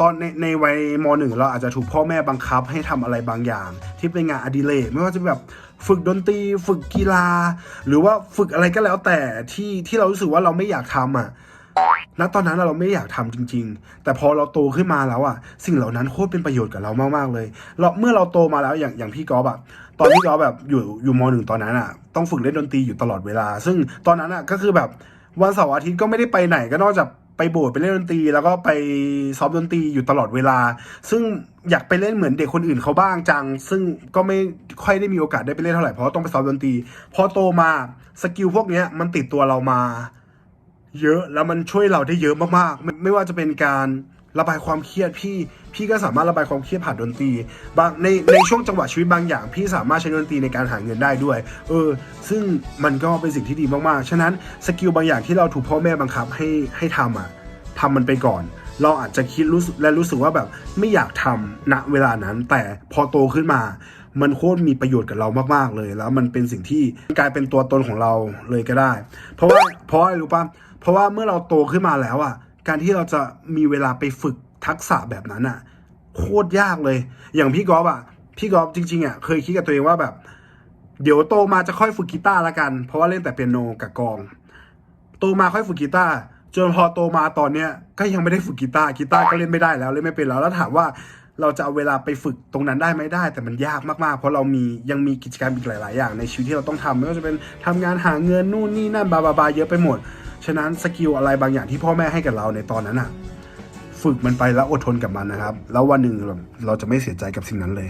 ตอนในในวัยมหนึ่งเราอาจจะถูกพ่อแม่บังคับให้ทำอะไรบางอย่าง ที่เป็นงานอดิเรกไม่ว่าจะแบบฝึกดนตรีฝึกกีฬา หรือว่าฝึกอะไรก็แล้วแต่ที่ที่เรารู้สึกว่าเราไม่อยากทำอะณตอนนั้นเราไม่อยากทำจริง ๆ แต่พอเราโตขึ้นมาแล้วอะ สิ่งเหล่านั้นโคตรเป็นประโยชน์กับเรามากๆเลยเราเมื่อเราโตมาแล้วอย่างอย่างพี่กอล์ฟอะตอนที่กอล์ฟแบบอยู่อยู่มหนึ่งตอนนั้นอะต้องฝึกเล่นดนตรีอยู่ตลอดเวลา ซึ่งตอนนั้นอะก็คือแบบวันเสาร์อาทิตย์ก็ไม่ได้ไปไหนก็นอกจาก ไปโบสถ์ไปเล่นดนตรี แล้วก็ไปซ้อมดนตรีอยู่ตลอดเวลา ซึ่งอยากไปเล่นเหมือนเด็กคนอื่นเขาบ้างจัง ซึ่งก็ไม่ค่อยได้มีโอกาสได้ไปเล่นเท่าไหร่เพราะต้องไปซ้อมดนตรีพอโตมาสกิลพวกนี้มันติดตัวเรามา เยอะแล้วมันช่วยเราได้เยอะมากๆไม่ไม่ว่าจะเป็นการ ระบายความเครียดพี่ พี่ก็สามารถระบายความเครียดผ่านดนตรีบางในในช่วงจังหวะชีวิตบางอย่าง พี่สามารถใช้ดนตรีในการหาเงินได้ด้วย เออ ซึ่งมันก็เป็นสิ่งที่ดีมากๆ ฉะนั้นสกิลบางอย่างที่เราถูกพ่อแม่บังคับให้ให้ทำอะทำมันไปก่อน เราอาจจะคิดรู้สึกและรู้สึกว่าแบบไม่อยากทำณเวลานั้น แต่พอโตขึ้นมา มันโคตรมีประโยชน์กับเรามากๆเลย แล้วมันเป็นสิ่งที่กลายเป็นตัวตนของเราเลยก็ได้ เพราะว่าเพราะอะไรรู้ปะเพราะว่าเมื่อเราโตขึ้นมาแล้วอะ การที่เราจะมีเวลาไปฝึกทักษะแบบนั้นอะโคตรยากเลย อย่างพี่กอล์ฟอะพี่กอล์ฟจริงๆอะเคยคิดกับตัวเองว่าแบบ เดี๋ยวโตมาจะค่อยฝึกกีตาร์ละกัน เพราะว่าเล่นแต่เปียโนกับกอง โตมาค่อยฝึกกีตาร์จนพอโตมาตอนเนี้ยก็ยังไม่ได้ฝึกกีตาร์กีตาร์ก็เล่นไม่ได้แล้วเล่นไม่เป็นแล้วแล้วถามว่าเราจะเอาเวลาไปฝึกตรงนั้นได้ไหมได้ แต่มันยากมากๆ เพราะเรามียังมีกิจกรรมอีกหลาย ๆ อย่างในชีวิตที่เราต้องทำไม่ว่าจะเป็นทำงานหาเงินนู่นนี่นั่นบาบาบาเยอะไปหมด ฉะนั้นสกิลอะไรบางอย่างที่พ่อแม่ให้กับเราในตอนนั้นอะฝึกมันไปแล้วอดทนกับมันนะครับ แล้ววันหนึ่งเราจะไม่เสียใจกับสิ่งนั้นเลย